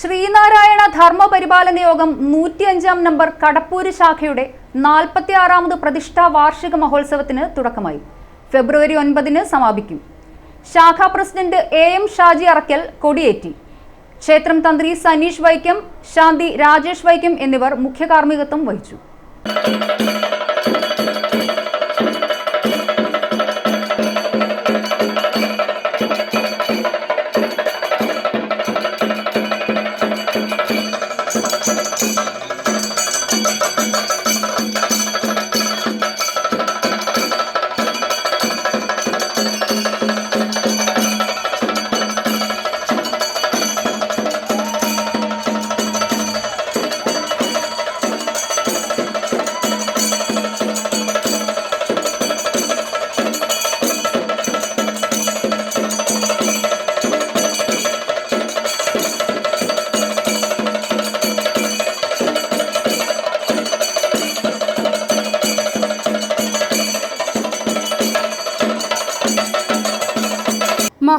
ശ്രീനാരായണ ധർമ്മ പരിപാലന യോഗം നൂറ്റിയഞ്ചാം നമ്പർ കടപ്പൂര് ശാഖയുടെ നാൽപ്പത്തിയാറാമത് പ്രതിഷ്ഠാ വാർഷിക മഹോത്സവത്തിന് തുടക്കമായി. ഫെബ്രുവരി ഒൻപതിന് സമാപിക്കും. ശാഖാ president A M Shaji Arakkal കൊടിയേറ്റി. ക്ഷേത്രം തന്ത്രി സനീഷ് വൈക്കം ശാന്തി രാജേഷ് വൈക്കം എന്നിവർ മുഖ്യ കാർമ്മികത്വം വഹിച്ചു.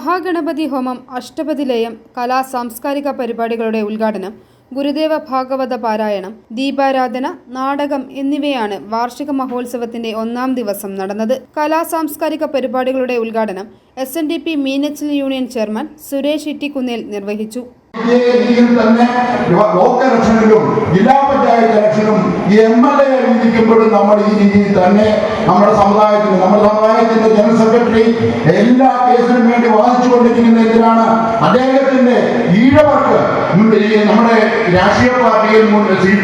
മഹാഗണപതി ഹോമം അഷ്ടപതിലയം കലാ സാംസ്കാരിക പരിപാടികളുടെ ഉദ്ഘാടനം ഗുരുദേവ ഭാഗവത പാരായണം ദീപാരാധന നാടകം എന്നിവയാണ് വാർഷിക മഹോത്സവത്തിന്റെ ഒന്നാം ദിവസം നടന്നത്. കലാ സാംസ്കാരിക പരിപാടികളുടെ ഉദ്ഘാടനം S N D P Meenachil union chairman Suresh Ittikkunnel നിർവഹിച്ചു. രീതിയിൽ തന്നെ ലോക്കൽ ഇലക്ഷനിലും ജില്ലാ പഞ്ചായത്ത് ഇലക്ഷനും എം എൽ എ വിധിക്കുമ്പോഴും നമ്മൾ ഈ രീതിയിൽ തന്നെ നമ്മുടെ സമുദായത്തിന് നമ്മുടെ സമുദായത്തിന്റെ ജനറൽ സെക്രട്ടറി എല്ലാ കേസിനും വേണ്ടി വാദിച്ചുകൊണ്ടിരിക്കുന്ന എന്തിനാണ്? അദ്ദേഹത്തിന്റെ ഈഴവർക്ക് നമ്മുടെ രാഷ്ട്രീയ പാർട്ടിയിൽ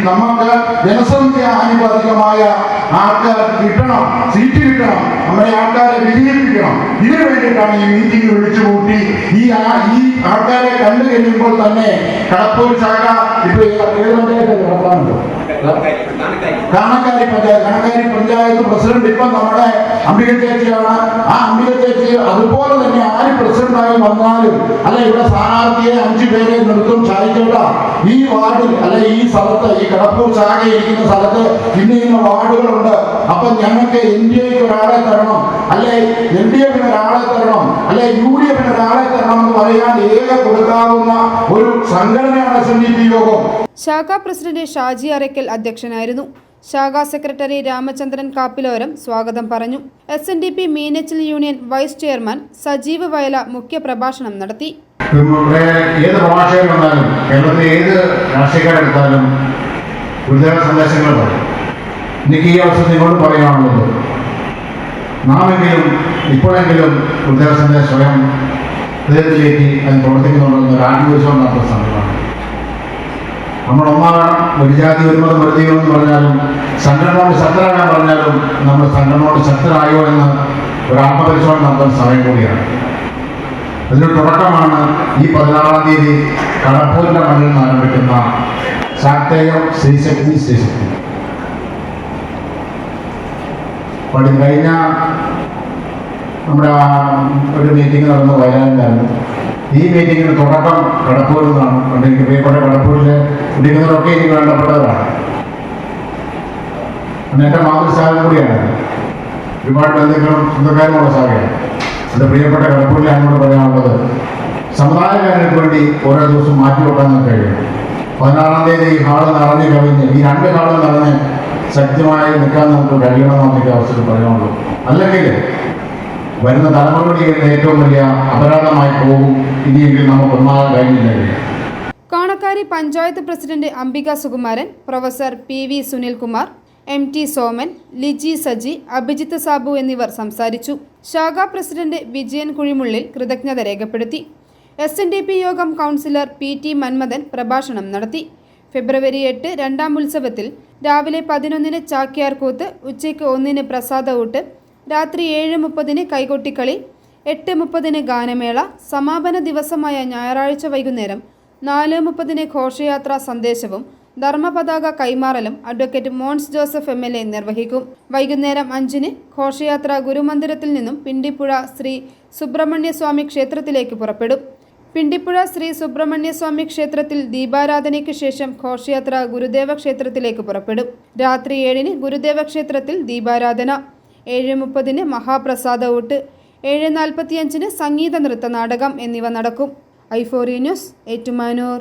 നമുക്ക് ജനസംഖ്യ ആനുപാതികമായ ആൾക്കാർ കിട്ടണം സീറ്റ് കിട്ടണം നമ്മുടെ ആൾക്കാരെ വിജയിപ്പിക്കണം. ഇതിനു വേണ്ടിയിട്ടാണ് ഈ മീറ്റിംഗ് വിളിച്ചു കൂട്ടി ഈ ഈ ആൾക്കാരെ കണ്ടു കഴിയുമ്പോൾ തന്നെ കടപ്പൂർ ശാഖ ഇപ്പൊ ഏത് പഞ്ചായത്ത് നടത്താനുണ്ടോ കാണക്കാരി പഞ്ചായത്ത് കാണക്കാരി പഞ്ചായത്ത് പ്രസിഡന്റ് ഇപ്പൊ നമ്മുടെ അംബിക ചേച്ചിയാണ്. ആ അംബിക ചേച്ചി അതുപോലെ തന്നെ ആര് പ്രസിഡന്റായി വന്നാലും അല്ല ഇവിടെ സ്ഥാനാർത്ഥിയെ അഞ്ചു പേരെ നിർത്തും ഷായിച്ചേട്ട ഈ വാർഡിൽ അല്ലെ ഈ സ്ഥലത്ത് ഈ കടപ്പൂർ ചാകയിരിക്കുന്ന സ്ഥലത്ത് ഇന്ന് ഇന്ന് വാർഡുകളുണ്ട്. അപ്പൊ ഞങ്ങൾക്ക് എൻ ഡി എക്ക് ഒരാളെ തരണം. അല്ലെ എൽ ഡി എഫിന് ഒരാളെ തരണം. അല്ലെ യു ഡി എഫിന് ഒരാളെ തരണം എന്ന് പറയാൻ ഏക കൊടുക്കാവുന്ന ഒരു സംഘടനയാണ് എസ് എൻ ഡി പി യോഗം. ശാഖാ പ്രസിഡന്റ് ഷാജി അറയ്ക്കൽ അധ്യക്ഷനായിരുന്നു. ശാഖാ സെക്രട്ടറി രാമചന്ദ്രൻ കാപ്പിലോരം സ്വാഗതം പറഞ്ഞു. S N D P Meenachil union vice chairman Sajeev Vayala മുഖ്യപ്രഭാഷണം നടത്തി. ഇവിടെ ഏത് പ്രഭാഷകർ വന്നാലും കേരളത്തിലെ ഏത് രാഷ്ട്രീയക്കാരെടുത്താലും ഗുരുദേവ സന്ദേശങ്ങൾ പറയും. എനിക്ക് ഈ അവസരം നിങ്ങളോട് പറയുകയാണുള്ളത് നാമെങ്കിലും ഇപ്പോഴെങ്കിലും ഗുരുദേവ സന്ദേശം സ്വയം ഹൃദയത്തിലേക്ക് അത് പ്രവർത്തിക്കുന്നുണ്ടെന്ന് ഒരു ആത്മവിശ്വാസം നടത്തുന്ന സമയമാണ്. നമ്മൾ ഒന്നാകണം ഒരു ജാതി ഒരു മതം എന്ന് പറഞ്ഞാലും സംഘടനയോട് ശക്തരാകാൻ പറഞ്ഞാലും നമ്മൾ സംഘടനയോട് ശക്തരായോ എന്ന് ഒരു ആത്മപരിശോധന നടത്തുന്ന സമയം കൂടിയാണ്. അതിന് തുടക്കമാണ് ഈ പതിനാറാം തീയതി കടപ്പൂരിന്റെ മണ്ണിൽ നിന്ന് ആരംഭിക്കുന്ന ശാക്തേയം ശ്രീശക്തി ശ്രീശക്തി പടി കഴിഞ്ഞ നമ്മുടെ ഒരു മീറ്റിംഗ് നടന്ന് വയനാട്ടിലായിരുന്നു ഈ മീറ്റിങ്ങിന് തുടക്കം കടപ്പൂരിൽ നിന്നാണ്. പണ്ട് എനിക്ക് പ്രിയപ്പെട്ട കടപ്പൂരിലെ ഇരിക്കുന്നവരൊക്കെ എനിക്ക് വേണ്ടപ്പെട്ടവരാണ്. എന്റെ മാതൃസ്ഥാനം കൂടിയാണ്. ഒരുപാട് ബന്ധുക്കളും സ്വന്തക്കാരുമുള്ള സാഹചര്യം എന്റെ പ്രിയപ്പെട്ട കടപ്പൂരിൽ അങ്ങോട്ട് പറയാനുള്ളത് സമുദായക്കാർക്ക് വേണ്ടി ഓരോ ദിവസം മാറ്റി വെക്കാൻ കഴിയും. പതിനാറാം തീയതി ഹാൾ നിറഞ്ഞ് കവിഞ്ഞ് ഈ രണ്ട് ഹാൾ നിറഞ്ഞ് ശക്തമായി നിൽക്കാൻ നമുക്ക് കഴിയണമെന്ന് എനിക്ക് അവസരം പറയാനുള്ളൂ അല്ലെങ്കിൽ വരുന്ന തലമുറയുടെ ഏറ്റവും വലിയ അപരാധമായി പോകും ഇനിയെങ്കിൽ നമുക്ക് ഒന്നാകാൻ കഴിഞ്ഞില്ലെങ്കിൽ Kanakkari panchayat president Ambika Sukumaran professor P V Sunilkumar M T Soman Liji Saji Abhijith Sabu എന്നിവർ സംസാരിച്ചു. ശാഖാ പ്രസിഡന്റ് വിജയൻ കുഴിമുള്ളിൽ കൃതജ്ഞത രേഖപ്പെടുത്തി. S N D P Yogam councillor P T Manmathan പ്രഭാഷണം നടത്തി. ഫെബ്രുവരി എട്ട് രണ്ടാം ഉത്സവത്തിൽ രാവിലെ പതിനൊന്നിന് ചാക്യാർകൂത്ത് ഉച്ചയ്ക്ക് ഒന്നിന് പ്രസാദ ഊട്ട് രാത്രി ഏഴ് മുപ്പതിന് കൈകൊട്ടിക്കളി എട്ട് മുപ്പതിന് ഗാനമേള സമാപന ദിവസമായ ഞായറാഴ്ച വൈകുന്നേരം നാല് മുപ്പതിന് ഘോഷയാത്രാ സന്ദേശവും ധർമ്മപതാക കൈമാറലും advocate Mons Joseph M L A നിർവഹിക്കും. വൈകുന്നേരം അഞ്ചിന് ഘോഷയാത്ര ഗുരുമന്ദിരത്തിൽ നിന്നും പിണ്ടിപ്പുഴ ശ്രീ സുബ്രഹ്മണ്യസ്വാമി ക്ഷേത്രത്തിലേക്ക് പുറപ്പെടും. പിണ്ടിപ്പുഴ ശ്രീ സുബ്രഹ്മണ്യസ്വാമി ക്ഷേത്രത്തിൽ ദീപാരാധനയ്ക്ക് ശേഷം ഘോഷയാത്ര ഗുരുദേവ ക്ഷേത്രത്തിലേക്ക് പുറപ്പെടും. രാത്രി ഏഴിന് ഗുരുദേവ ക്ഷേത്രത്തിൽ ദീപാരാധന. ഏഴ് മുപ്പതിന് മഹാപ്രസാദ ഊട്ട്. ഏഴ് നാൽപ്പത്തിയഞ്ചിന് സംഗീത നൃത്ത നാടകം എന്നിവ നടക്കും. ഐഫോറി ന്യൂസ് ഏറ്റുമാനൂർ.